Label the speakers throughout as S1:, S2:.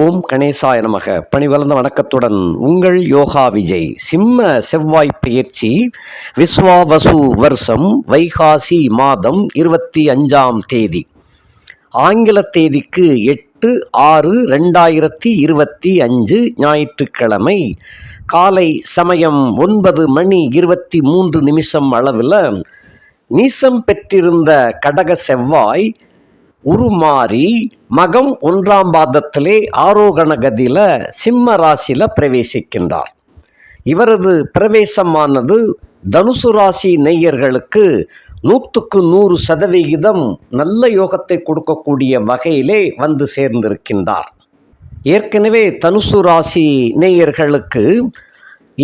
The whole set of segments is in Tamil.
S1: ஓம் கணேசாய நமக. பணிவளர்ந்த வணக்கத்துடன் உங்கள் யோகா விஜய். சிம்ம செவ்வாய் பயிற்சி விஸ்வாவசு வருஷம் வைகாசி மாதம் இருபத்தி அஞ்சாம் தேதி. ஆங்கில தேதிக்கு எட்டு ஆறு ரெண்டாயிரத்தி இருபத்தி அஞ்சு ஞாயிற்றுக்கிழமை காலை சமயம் ஒன்பது மணி இருபத்தி மூன்று நிமிஷம் அளவில் நீசம் பெற்றிருந்த கடக செவ்வாய் உருமாறி மகம் ஒன்றாம் பாதத்திலே ஆரோகண கதியில் சிம்ம ராசியில் பிரவேசிக்கின்றார். இவரது பிரவேசமானது தனுசு ராசி நெய்யர்களுக்கு நூற்றுக்கு நூறு சதவிகிதம் நல்ல யோகத்தை கொடுக்கக்கூடிய வகையிலே வந்து சேர்ந்திருக்கின்றார். ஏற்கனவே தனுசு ராசி நேயர்களுக்கு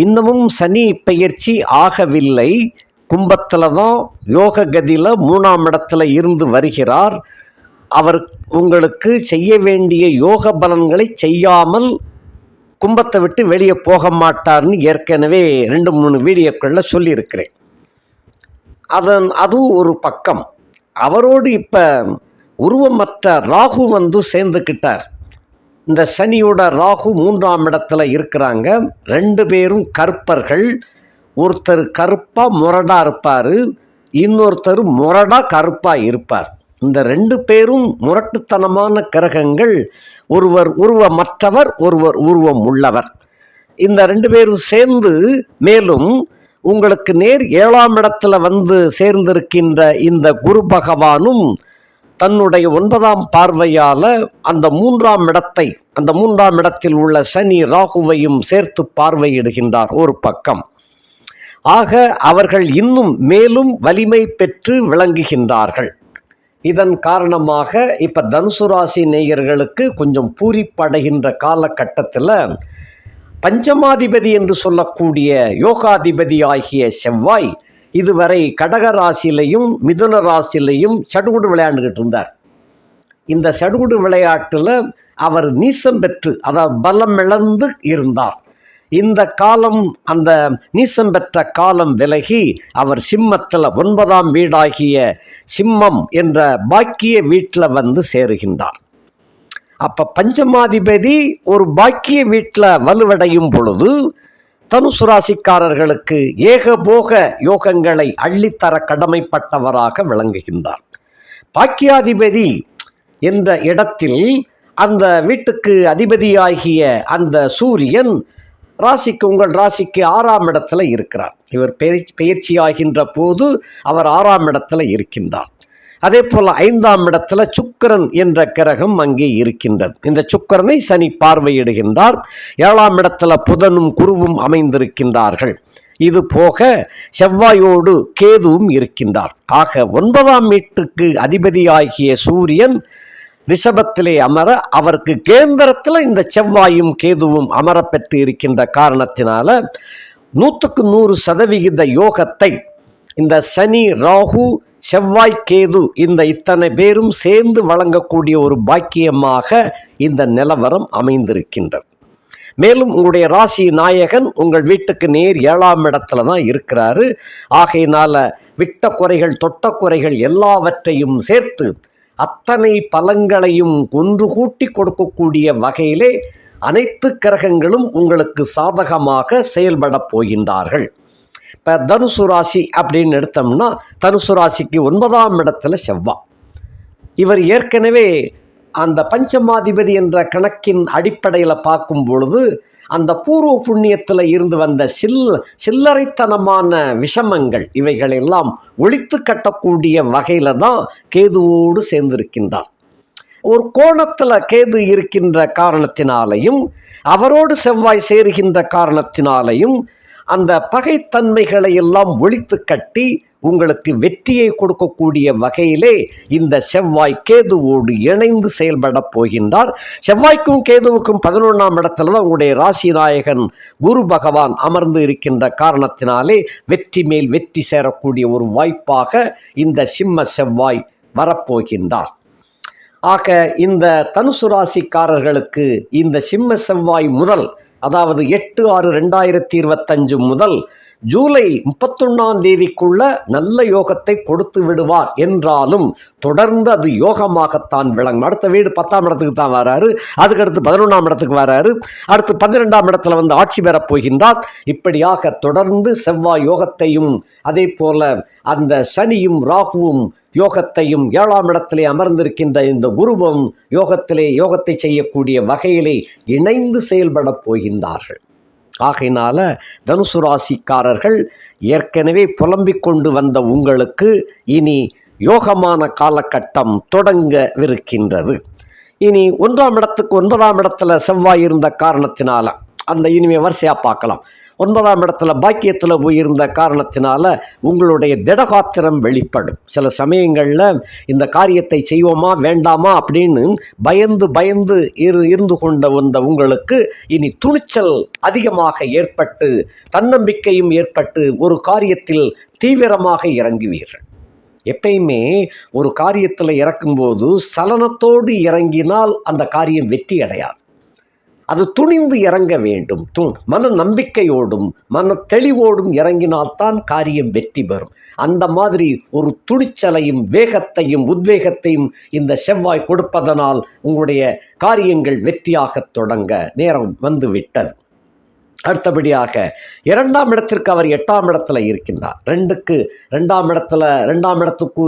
S1: இன்னமும் சனி பெயர்ச்சி ஆகவில்லை. கும்பத்தில் தான் யோக கதியில் மூணாம் இடத்துல இருந்து வருகிறார். அவர் உங்களுக்கு செய்ய வேண்டிய யோக பலன்களை செய்யாமல் கும்பத்தை விட்டு வெளியே போக மாட்டார்னு ஏற்கனவே ரெண்டு மூணு வீடியோக்களில் சொல்லியிருக்கிறேன். அதன் அதுவும் ஒரு பக்கம். அவரோடு இப்போ உருவமற்ற ராகு வந்து சேர்ந்துக்கிட்டார் இந்த சனியோட ராகு மூன்றாம் இடத்துல இருக்கிறாங்க. ரெண்டு பேரும் கருப்பர்கள். ஒருத்தர் கருப்பாக முரடாக இருப்பார். இன்னொருத்தர் முரடாக கருப்பாக இருப்பார். இந்த ரெண்டு பேரும் முரட்டுத்தனமான கிரகங்கள். ஒருவர் உருவமற்றவர் ஒருவர் உருவம் உள்ளவர் இந்த ரெண்டு பேரும் சேர்ந்து மேலும் உங்களுக்கு நேர் ஏழாம் இடத்துல வந்து சேர்ந்திருக்கின்ற இந்த குரு பகவானும் தன்னுடைய ஒன்பதாம் பார்வையால் அந்த மூன்றாம் இடத்தை அந்த மூன்றாம் இடத்தில் உள்ள சனி ராகுவையும் சேர்த்து பார்வையிடுகின்றார் ஒரு பக்கம். ஆக அவர்கள் இன்னும் மேலும் வலிமை பெற்று விளங்குகின்றார்கள். இதன் காரணமாக இப்போ தனுசு ராசி நேயர்களுக்கு கொஞ்சம் பூரிப்படைகின்ற காலகட்டத்தில் பஞ்சமாதிபதி என்று சொல்லக்கூடிய யோகாதிபதி ஆகிய செவ்வாய் இதுவரை கடக ராசியிலையும் மிதுன ராசியிலையும் சடுகுடு விளையாண்டுக்கிட்டு இருந்தார். இந்த சடுகுடு விளையாட்டில் அவர் நீசம் பெற்று அதாவது பலம் இழந்து இருந்தார். இந்த காலம் அந்த நீசம் பெற்ற காலம் விலகி அவர் சிம்மத்தில் ஒன்பதாம் வீடாகிய சிம்மம் என்ற பாக்கிய வீட்டில் வந்து சேருகின்றார். அப்போ பஞ்சமாதிபதி ஒரு பாக்கிய வீட்டில் வலுவடையும் பொழுது தனுசு ராசிக்காரர்களுக்கு ஏகபோக யோகங்களை அள்ளித்தர கடமைப்பட்டவராக விளங்குகின்றார். பாக்கியாதிபதி என்ற இடத்தில் அந்த வீட்டுக்கு அதிபதியாகிய அந்த சூரியன் ராசிக்கு உங்கள் ராசிக்கு ஆறாம் இடத்துல இருக்கிறார். இவர் பயிற்சி ஆகின்ற போது அவர் ஆறாம் இடத்துல இருக்கின்றார். அதே போல் ஐந்தாம் இடத்துல சுக்கரன் என்ற கிரகம் அங்கே இருக்கின்றது. இந்த சுக்கரனை சனி பார்வையிடுகின்றார். ஏழாம் இடத்துல புதனும் குருவும் அமைந்திருக்கின்றார்கள். இது போக செவ்வாயோடு கேதுவும் இருக்கின்றார். ஆக ஒன்பதாம் வீட்டுக்கு அதிபதியாகிய சூரியன் ரிஷபத்திலே அமர அவருக்கு கேந்திரத்தில் இந்த செவ்வாயும் கேதுவும் அமரப்பெற்று இருக்கின்ற காரணத்தினால நூற்றுக்கு நூறு சதவிகித யோகத்தை இந்த சனி ராகு செவ்வாய் கேது இந்த இத்தனை பேரும் சேர்ந்து வழங்கக்கூடிய ஒரு பாக்கியமாக இந்த நிலவரம் அமைந்திருக்கின்றது. மேலும் உங்களுடைய ராசி நாயகன் உங்கள் வீட்டுக்கு நேர் ஏழாம் இடத்துல தான் இருக்கிறாரு. ஆகையினால விட்ட குறைகள் தொட்ட குறைகள் எல்லாவற்றையும் சேர்த்து அத்தனை பலங்களையும் ஒன்று கூட்டி கொடுக்கக்கூடிய வகையிலே அனைத்து கிரகங்களும் உங்களுக்கு சாதகமாக செயல்பட போகின்றார்கள். இப்போ தனுசு ராசி அப்படின்னு எடுத்தோம்னா தனுசு ராசிக்கு ஒன்பதாம் இடத்துல செவ்வா. இவர் ஏற்கனவே அந்த பஞ்சமாதிபதி என்ற கணக்கின் அடிப்படையில் பார்க்கும் பொழுது அந்த பூர்வ புண்ணியத்தில் இருந்து வந்த சில் சில்லறைத்தனமான விஷமங்கள் இவைகளெல்லாம் ஒழித்து கட்டக்கூடிய வகையில் தான் கேதுவோடு சேர்ந்திருக்கின்றார். ஒரு கோணத்தில் கேது இருக்கின்ற காரணத்தினாலையும் அவரோடு செவ்வாய் சேருகின்ற காரணத்தினாலையும் அந்த பகைத்தன்மைகளை எல்லாம் ஒழித்து கட்டி உங்களுக்கு வெற்றியை கொடுக்கக்கூடிய வகையிலே இந்த செவ்வாய் கேதுவோடு இணைந்து செயல்பட போகின்றார். செவ்வாய்க்கும் கேதுவுக்கும் பதினொன்றாம் இடத்துல தான் உங்களுடைய ராசி நாயகன் குரு பகவான் அமர்ந்து இருக்கின்ற காரணத்தினாலே வெற்றி மேல் வெற்றி சேரக்கூடிய ஒரு வாய்ப்பாக இந்த சிம்ம செவ்வாய் வரப்போகின்றார். ஆக இந்த தனுசு ராசிக்காரர்களுக்கு இந்த சிம்ம செவ்வாய் முதல் அதாவது எட்டு ஆறு ரெண்டாயிரத்தி இருபத்தஞ்சு முதல் ஜூலை முப்பத்தொன்னாம் தேதிக்குள்ள நல்ல யோகத்தை கொடுத்து விடுவார் என்றாலும் தொடர்ந்து அது யோகமாகத்தான் விளங்கும். அடுத்த வீடு பத்தாம் இடத்துக்கு தான் வராரு. அதுக்கடுத்து பதினொன்றாம் இடத்துக்கு வராரு. அடுத்து பன்னிரெண்டாம் இடத்துல வந்து ஆட்சி பெறப் போகின்றார். இப்படியாக தொடர்ந்து செவ்வாய் யோகத்தையும் அதே போல அந்த சனியும் ராகுவும் யோகத்தையும் ஏழாம் இடத்திலே அமர்ந்திருக்கின்ற இந்த குருவும் யோகத்திலே யோகத்தை செய்யக்கூடிய வகையிலே இணைந்து செயல்படப் போகின்றார்கள். ஆகையினால தனுசு ராசிக்காரர்கள் ஏற்கனவே புலம்பிக் கொண்டு வந்த உங்களுக்கு இனி யோகமான காலகட்டம் தொடங்கவிருக்கின்றது. இனி ஒன்றாம் இடத்துக்கு ஒன்பதாம் இடத்துல செவ்வாய் இருந்த காரணத்தினால அந்த இனிமே வரிசையாக பார்க்கலாம். ஒன்பதாம் இடத்துல பாக்கியத்தில் போயிருந்த காரணத்தினால உங்களுடைய திடகாத்திரம் வெளிப்படும். சில சமயங்களில் இந்த காரியத்தை செய்வோமா வேண்டாமா அப்படின்னு பயந்து பயந்து இரு இருந்து கொண்ட வந்த உங்களுக்கு இனி துணிச்சல் அதிகமாக ஏற்பட்டு தன்னம்பிக்கையும் ஏற்பட்டு ஒரு காரியத்தில் தீவிரமாக இறங்குவீர்கள். எப்பயுமே ஒரு காரியத்தில் இறக்கும்போது சலனத்தோடு இறங்கினால் அந்த காரியம் வெற்றி அடையாது. அது துணிந்து இறங்க வேண்டும். து மன நம்பிக்கையோடும் மன தெளிவோடும் இறங்கினால்தான் காரியம் வெற்றி பெறும். அந்த மாதிரி ஒரு துணிச்சலையும் வேகத்தையும் உத்வேகத்தையும் இந்த செவ்வாய் கொடுப்பதனால் உங்களுடைய காரியங்கள் வெற்றியாகத் தொடங்க நேரம் வந்து விட்டது அடுத்தபடியாக இரண்டாம் இடத்திற்கு அவர் எட்டாம் இடத்துல இருக்கின்றார். ரெண்டுக்கு ரெண்டாம் இடத்துல ரெண்டாம் இடத்துக்கு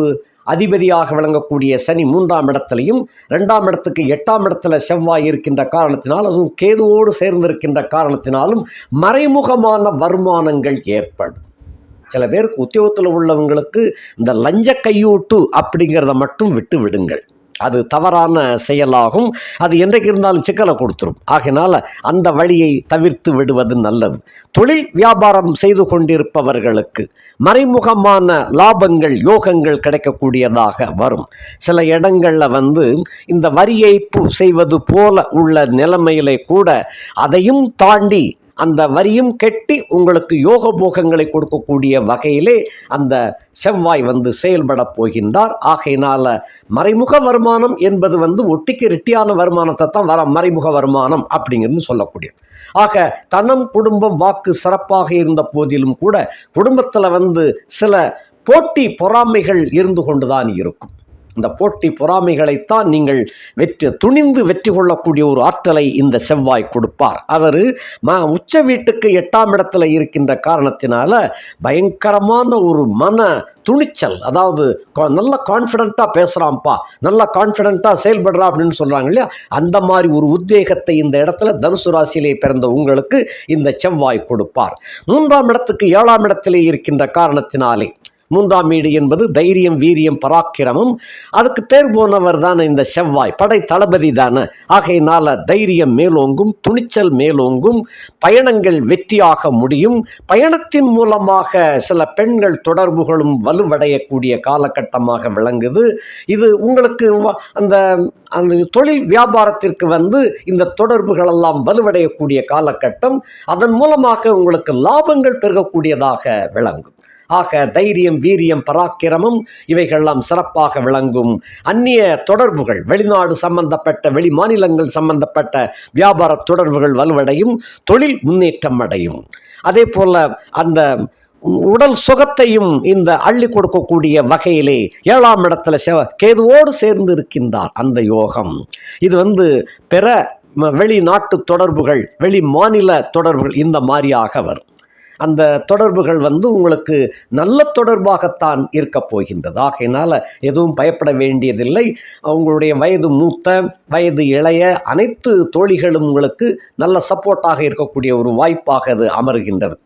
S1: அதிபதியாக விளங்கக்கூடிய சனி மூன்றாம் இடத்துலையும் ரெண்டாம் இடத்துக்கு எட்டாம் இடத்துல செவ்வாய் இருக்கின்ற காரணத்தினால் அதுவும் கேதுவோடு சேர்ந்திருக்கின்ற காரணத்தினாலும் மறைமுகமான வருமானங்கள் ஏற்படும். சில பேருக்கு உத்தியோகத்தில் உள்ளவங்களுக்கு இந்த லஞ்ச கையூட்டு அப்படிங்கிறத மட்டும் விட்டு விடுங்கள். அது தவறான செயலாகும். அது என்றைக்கு இருந்தாலும் சிக்கலை கொடுத்துரும். ஆகையினால அந்த வழியை தவிர்த்து விடுவது நல்லது. தொழில் வியாபாரம் செய்து கொண்டிருப்பவர்களுக்கு மறைமுகமான லாபங்கள் யோகங்கள் கிடைக்கக்கூடியதாக வரும். சில இடங்களில் வந்து இந்த வரி ஏய்ப்பு செய்வது போல உள்ள நிலைமையிலே கூட அதையும் தாண்டி அந்த வரியும் கெட்டி உங்களுக்கு யோக போகங்களை கொடுக்கக்கூடிய வகையிலே அந்த செவ்வாய் வந்து செயல்படப் போகின்றார். ஆகையினால் மறைமுக வருமானம் என்பது வந்து ஒட்டிக்கு ரெட்டியான வருமானத்தை தான் வர மறைமுக வருமானம் அப்படிங்கிறது சொல்லக்கூடியது. ஆக தனம் குடும்பம் வாக்கு சிறப்பாக இருந்த போதிலும் கூட குடும்பத்தில் வந்து சில போட்டி பொறாமைகள் இருந்து கொண்டுதான் இருக்கும். இந்த போட்டி பொறாமைகளைத்தான் நீங்கள் வெற்றி துணிந்து வெற்றி கொள்ளக்கூடிய ஒரு ஆற்றலை இந்த செவ்வாய் கொடுப்பார். அவர் ம உச்ச வீட்டுக்கு எட்டாம் இடத்துல இருக்கின்ற காரணத்தினால பயங்கரமான ஒரு மன துணிச்சல் அதாவது நல்ல கான்ஃபிடண்ட்டாக பேசுகிறான்ப்பா நல்ல கான்ஃபிடண்ட்டாக செயல்படுறா அப்படின்னு சொல்கிறாங்க இல்லையா? அந்த மாதிரி ஒரு உத்வேகத்தை இந்த இடத்துல தனுசு ராசியிலே பிறந்த உங்களுக்கு இந்த செவ்வாய் கொடுப்பார். மூன்றாம் இடத்துக்கு ஏழாம் இடத்திலே இருக்கின்ற காரணத்தினாலே மூன்றாம் வீடு என்பது தைரியம் வீரியம் பராக்கிரமம். அதுக்கு பேர் போனவர் தானே இந்த செவ்வாய். படை தளபதி தானே. ஆகையினால தைரியம் மேலோங்கும் துணிச்சல் மேலோங்கும் பயணங்கள் வெற்றியாக முடியும். பயணத்தின் மூலமாக சில பெண்கள் தொடர்புகளும் வலுவடையக்கூடிய காலகட்டமாக விளங்குது. இது உங்களுக்கு அந்த அந்த தொழில் வியாபாரத்திற்கு வந்து இந்த தொடர்புகள் எல்லாம் வலுவடையக்கூடிய காலகட்டம். அதன் மூலமாக உங்களுக்கு லாபங்கள் பெருகக்கூடியதாக விளங்கும். ஆக தைரியம் வீரியம் பராக்கிரமம் இவைகள்லாம் சிறப்பாக விளங்கும். அந்நிய தொடர்புகள் வெளிநாடு சம்பந்தப்பட்ட வெளி மாநிலங்கள் சம்பந்தப்பட்ட வியாபார தொடர்புகள் வலுவடையும் தொழில் முன்னேற்றம் அடையும். அதே போல அந்த உடல் சுகத்தையும் இந்த அள்ளி கொடுக்கக்கூடிய வகையிலே ஏழாம் இடத்துல செவ கேதுவோடு சேர்ந்து இருக்கின்றார் அந்த யோகம். இது வந்து பிற வெளிநாட்டு தொடர்புகள் வெளி மாநில தொடர்புகள் இந்த மாதிரியாக வரும். அந்த தொடர்புகள் வந்து உங்களுக்கு நல்ல தொடர்பாகத்தான் இருக்கப் போகின்றது. ஆகையினால் எதுவும் பயப்பட வேண்டியதில்லை. உங்களுடைய வயது மூத்த வயது இளைய அனைத்து தோழிகளும் உங்களுக்கு நல்ல சப்போர்ட்டாக இருக்கக்கூடிய ஒரு வாய்ப்பாக அது அமர்கின்றது.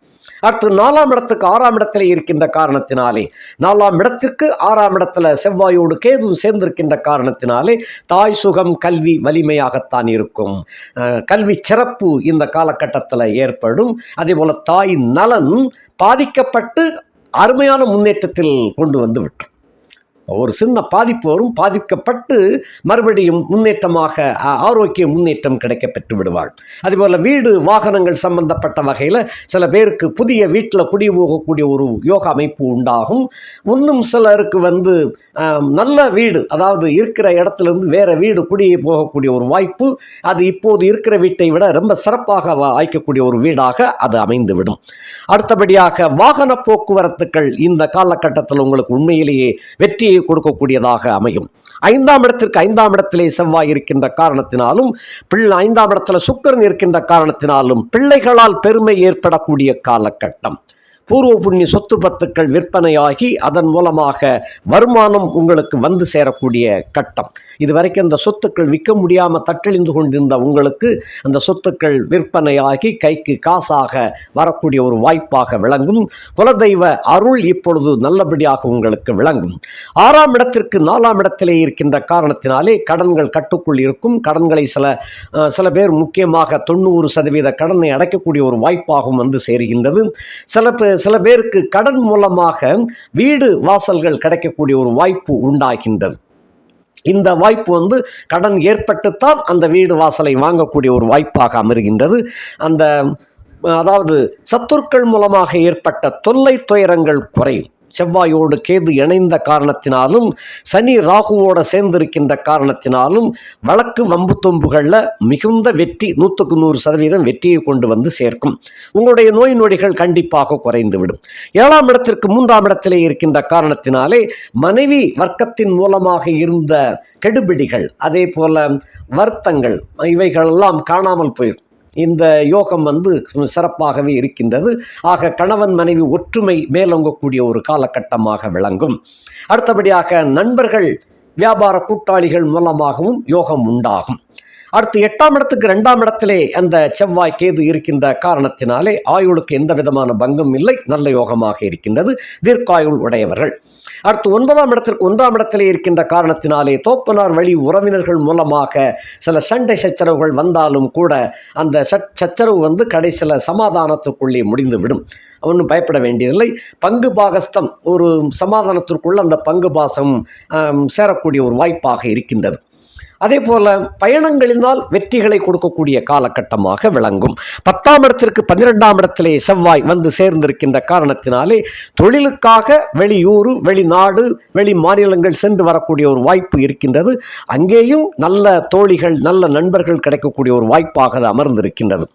S1: அடுத்து நாலாம் இடத்துக்கு ஆறாம் இடத்துல இருக்கின்ற காரணத்தினாலே நாலாம் இடத்திற்கு ஆறாம் இடத்துல செவ்வாயோடு கேது சேர்ந்திருக்கின்ற காரணத்தினாலே தாய் சுகம் கல்வி வலிமையாகத்தான் இருக்கும். கல்வி சிறப்பு இந்த காலகட்டத்தில் ஏற்படும். அதேபோல் தாய் நலன் பாதிக்கப்பட்டு அருமையான முன்னேற்றத்தில் கொண்டு வந்து விட்டோம். ஒரு சின்ன பாதிப்பு வரும். பாதிக்கப்பட்டு மறுபடியும் முன்னேற்றமாக ஆரோக்கிய முன்னேற்றம் கிடைக்க பெற்று விடுவாள். அதுபோல் வீடு வாகனங்கள் சம்பந்தப்பட்ட வகையில் சில பேருக்கு புதிய வீட்டில் குடிபோகக்கூடிய ஒரு யோக அமைப்பு உண்டாகும். இன்னும் சிலருக்கு வந்து நல்ல வீடு அதாவது இருக்கிற இடத்துலேருந்து வேறு வீடு குடியே போகக்கூடிய ஒரு வாய்ப்பு அது இப்போது இருக்கிற வீட்டை விட ரொம்ப சிறப்பாக வா- வாய்க்கக்கூடிய ஒரு வீடாக அது அமைந்துவிடும். அடுத்தபடியாக வாகன போக்குவரத்துக்கள் இந்த காலகட்டத்தில் உங்களுக்கு உண்மையிலேயே வெற்றியை கொடுக்கக்கூடியதாக அமையும். ஐந்தாம் இடத்திற்கு ஐந்தாம் இடத்திலே செவ்வாய் இருக்கின்ற காரணத்தினாலும் பிள்ளை ஐந்தாம் இடத்துல சுக்கரன் இருக்கின்ற காரணத்தினாலும் பிள்ளைகளால் பெருமை ஏற்படக்கூடிய காலகட்டம். பூர்வ புண்ணிய சொத்து பத்துக்கள் விற்பனையாகி அதன் மூலமாக வருமானம் உங்களுக்கு வந்து சேரக்கூடிய கட்டம். இதுவரைக்கும் அந்த சொத்துக்கள் விற்க முடியாமல் தட்டழிந்து கொண்டிருந்த உங்களுக்கு அந்த சொத்துக்கள் விற்பனையாகி கைக்கு காசாக வரக்கூடிய ஒரு வாய்ப்பாக விளங்கும். குலதெய்வ அருள் இப்பொழுது நல்லபடியாக உங்களுக்கு விளங்கும். ஆறாம் இடத்திற்கு நாலாம் இடத்திலே இருக்கின்ற காரணத்தினாலே கடன்கள் கட்டுக்குள் இருக்கும். கடன்களை சில சில பேர் முக்கியமாக தொண்ணூறு சதவீத கடனை அடைக்கக்கூடிய ஒரு வாய்ப்பாகவும் வந்து சேருகின்றது. சில பே சில பேருக்கு கடன் மூலமாக வீடு வாசல்கள் கிடைக்கக்கூடிய ஒரு வாய்ப்பு உண்டாகின்றது. இந்த வாய்ப்பு வந்து கடன் ஏற்பட்டுத்தான் அந்த வீடு வாசலை வாங்கக்கூடிய ஒரு வாய்ப்பாக அமர்கின்றது அந்த அதாவது சத்துருக்கள் மூலமாக ஏற்பட்ட தொல்லை துயரங்கள் குறையும். செவ்வாயோடு கேது இணைந்த காரணத்தினாலும் சனி ராகுவோட சேர்ந்திருக்கின்ற காரணத்தினாலும் வழக்கு வம்பு தொம்புகளில் மிகுந்த வெற்றி நூற்றுக்கு நூறு சதவீதம் வெற்றியை கொண்டு வந்து சேர்க்கும். உங்களுடைய நோய் நொடிகள் கண்டிப்பாக குறைந்துவிடும். ஏழாம் இடத்திற்கு மூன்றாம் இடத்திலே இருக்கின்ற காரணத்தினாலே மனைவி வர்க்கத்தின் மூலமாக இருந்த கெடுபிடிகள் அதே போல வருத்தங்கள் இவைகளெல்லாம் காணாமல் போயிடும் இந்த யோகம் வந்து சிறப்பாகவே இருக்கின்றது. ஆக கணவன் மனைவி ஒற்றுமை மேலோங்கக்கூடிய ஒரு காலகட்டமாக விளங்கும். அடுத்தபடியாக நண்பர்கள் வியாபார கூட்டாளிகள் மூலமாகவும் யோகம் உண்டாகும். அடுத்து எட்டாம் இடத்துக்கு ரெண்டாம் இடத்திலே அந்த செவ்வாய் கேது இருக்கின்ற காரணத்தினாலே ஆயுளுக்கு எந்த விதமான பங்கும் இல்லை. நல்ல யோகமாக இருக்கின்றது. தீர்க்காயுள் உடையவர்கள். அடுத்து ஒன்பதாம் இடத்திற்கு ஒன்றாம் இடத்திலே இருக்கின்ற காரணத்தினாலே தோப்பனார் வழி உறவினர்கள் மூலமாக சில சண்டை சச்சரவுகள் வந்தாலும் கூட அந்த சட் சச்சரவு வந்து கடைசியில் சமாதானத்துக்குள்ளே முடிந்துவிடும். ஒன்றும் பயப்பட வேண்டியதில்லை. பங்கு பாகஸ்தம் ஒரு சமாதானத்திற்குள்ள அந்த பங்கு பாசம் சேரக்கூடிய ஒரு வாய்ப்பாக இருக்கின்றது. அதே போல பயணங்களினால் வெற்றிகளை கொடுக்கக்கூடிய காலகட்டமாக விளங்கும். பத்தாம் இடத்திற்கு பன்னிரெண்டாம் இடத்திலே செவ்வாய் வந்து சேர்ந்திருக்கின்ற காரணத்தினாலே தொழிலுக்காக வெளியூர் வெளிநாடு வெளி மாநிலங்கள் சென்று வரக்கூடிய ஒரு வாய்ப்பு இருக்கின்றது. அங்கேயும் நல்ல தோழிகள் நல்ல நண்பர்கள் கிடைக்கக்கூடிய ஒரு வாய்ப்பாக அது அமர்ந்திருக்கின்றது.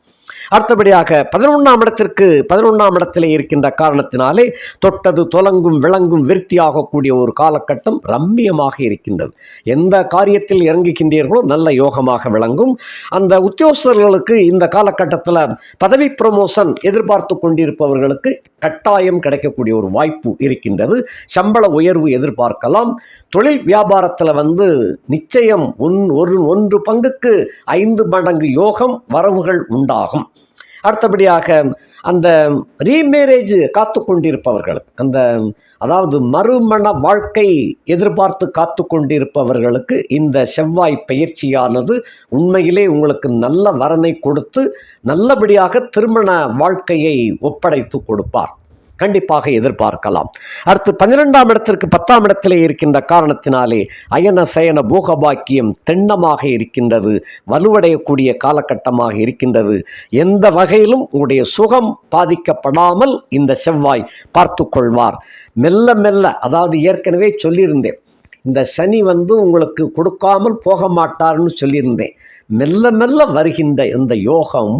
S1: அடுத்தபடியாக பதினொன்றாம் இடத்திற்கு பதினொன்றாம் இடத்திலே இருக்கின்ற காரணத்தினாலே தொட்டது தொலங்கும் விளங்கும் விருத்தியாகக்கூடிய ஒரு காலகட்டம் ரம்மியமாக இருக்கின்றது. எந்த காரியத்தில் இறங்குகின்றீர்களோ நல்ல யோகமாக விளங்கும். அந்த உத்தியோகஸ்தர்களுக்கு இந்த காலகட்டத்தில் பதவி ப்ரமோஷன் எதிர்பார்த்து கொண்டிருப்பவர்களுக்கு கட்டாயம் கிடைக்கக்கூடிய ஒரு வாய்ப்பு இருக்கின்றது. சம்பள உயர்வு எதிர்பார்க்கலாம். தொழில் வியாபாரத்தில் வந்து நிச்சயம் ஒன் ஒரு ஒன்று பங்குக்கு ஐந்து மடங்கு யோகம் வரவுகள் உண்டாகும். அடுத்தபடியாக அந்த ரீமேரேஜ் காத்து கொண்டிருப்பவர்களுக்கு அந்த அதாவது மறுமண வாழ்க்கை எதிர்பார்த்து காத்து கொண்டிருப்பவர்களுக்கு இந்த செவ்வாய் பயிற்சியானது உண்மையிலே உங்களுக்கு நல்ல வரனை கொடுத்து நல்லபடியாக திருமண வாழ்க்கையை ஒப்படைத்து கொடுப்பார். கண்டிப்பாக எதிர்பார்க்கலாம். அடுத்து பன்னிரெண்டாம் இடத்திற்கு பத்தாம் இடத்திலே இருக்கின்ற காரணத்தினாலே அயன சயன போகபாக்கியம் திண்ணமாக இருக்கின்றது வலுவடையக்கூடிய காலகட்டமாக இருக்கின்றது. எந்த வகையிலும் உங்களுடைய சுகம் பாதிக்கப்படாமல் இந்த செவ்வாய் பார்த்து கொள்வார். மெல்ல மெல்ல அதாவது ஏற்கனவே சொல்லியிருந்தேன் இந்த சனி வந்து உங்களுக்கு கொடுக்காமல் போக மாட்டார்னு சொல்லியிருந்தேன். மெல்ல மெல்ல வருகின்ற இந்த யோகம்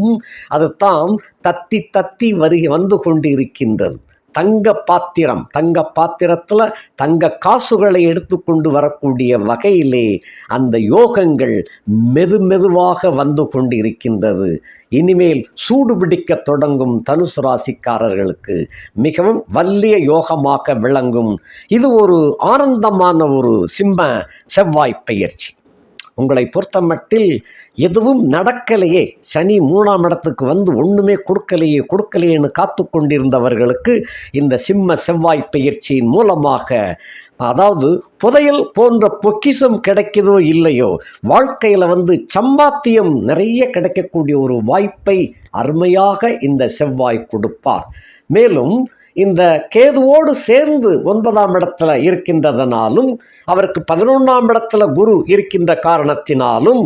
S1: அதுதான் தத்தி தத்தி வருகி வந்து கொண்டு இருக்கின்றது தங்க பாத்திரம் தங்க பாத்திரத்தில் தங்க காசுகளை எடுத்துக்கொண்டு வரக்கூடிய வகையிலே அந்த யோகங்கள் மெது மெதுவாக வந்து கொண்டு இருக்கின்றது இனிமேல் சூடுபிடிக்க தொடங்கும் தனுசு ராசிக்காரர்களுக்கு மிகவும் வல்லிய யோகமாக விளங்கும். இது ஒரு ஆனந்தமான ஒரு சிம்ம செவ்வாய் பயிற்சி உங்களை பொறுத்தமட்டில் எதுவும் நடக்கலையே. சனி மூணாம் இடத்துக்கு வந்து ஒன்றுமே கொடுக்கலையே கொடுக்கலையேன்னு காத்து கொண்டிருந்தவர்களுக்கு இந்த சிம்ம செவ்வாய் பயிற்சியின் மூலமாக அதாவது புதையல் போன்ற பொக்கிஷம் கிடைக்குதோ இல்லையோ வாழ்க்கையில் வந்து சம்பாத்தியம் நிறைய கிடைக்கக்கூடிய ஒரு வாய்ப்பை அருமையாக இந்த செவ்வாய் கொடுப்பார். மேலும் இந்த கேதுவோடு சேர்ந்து ஒன்பதாம் இடத்துல இருக்கின்றதனாலும் அவருக்கு பதினொன்றாம் இடத்துல குரு இருக்கின்ற காரணத்தினாலும்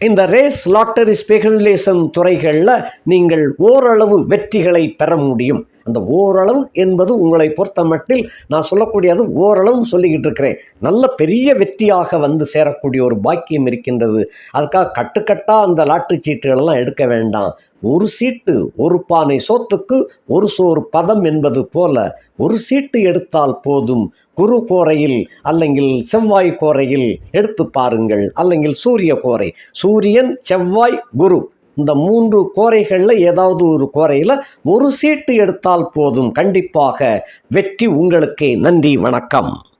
S1: இந்த ரேஸ் லாட்டரி ஸ்பெகுலேஷன் துறைகளில் நீங்கள் ஓரளவு வெற்றிகளை பெற முடியும். அந்த ஓரளவு என்பது உங்களை பொறுத்த மட்டில் நான் சொல்லக்கூடியது ஓரளவு சொல்லிக்கிட்டு இருக்கிறேன் நல்ல பெரிய வெற்றியாக வந்து சேரக்கூடிய ஒரு பாக்கியம் இருக்கின்றது. அதுக்காக கட்டுக்கட்டாக அந்த லாட்டரி சீட்டுகளெல்லாம் எடுக்க வேண்டாம். ஒரு சீட்டு ஒரு பானை சோத்துக்கு ஒரு சோறு பதம் என்பது போல ஒரு சீட்டு எடுத்தால் போதும். குரு கோரையில் அல்லங்கில் செவ்வாய் கோரையில் எடுத்து பாருங்கள். அல்லங்கில் சூரிய கோரை. சூரியன் செவ்வாய் குரு. இந்த மூன்று கோரைகளில் ஏதாவது ஒரு கோரையில் ஒரு சீட்டு எடுத்தால் போதும். கண்டிப்பாக வெற்றி உங்களுக்கே. நன்றி வணக்கம்.